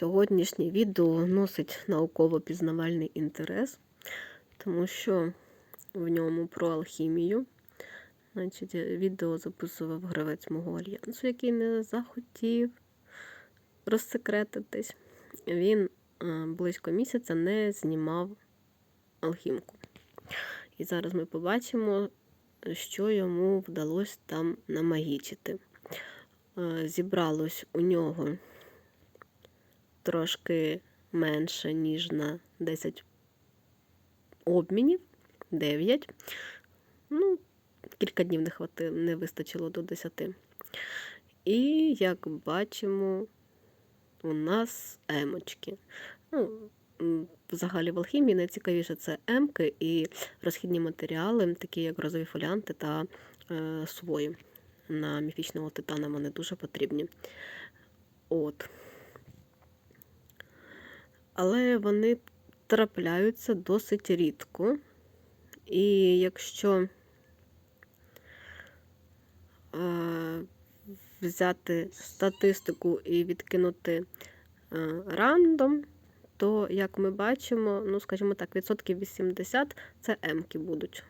Сьогоднішнє відео носить науково-пізнавальний інтерес, тому що в ньому про алхімію. Значить, відео записував гравець мого альянсу, який не захотів розсекретитись. Він е, близько місяця не знімав алхімку. І зараз ми побачимо, що йому вдалося там намагічити. Е, Зібралось у нього трошки менше, ніж на 10 обмінів, 9. Ну, кілька днів не хватило, не вистачило до 10. І, як бачимо, у нас емочки. Ну, взагалі в алхімії найцікавіше це емки і розхідні матеріали, такі як розові фоліанти та е, свої. На міфічного титана вони дуже потрібні. От. Але вони трапляються досить рідко. І якщо е, взяти статистику і відкинути е, рандом, то, як ми бачимо, ну, скажімо так, відсотків 80 це М-ки будуть.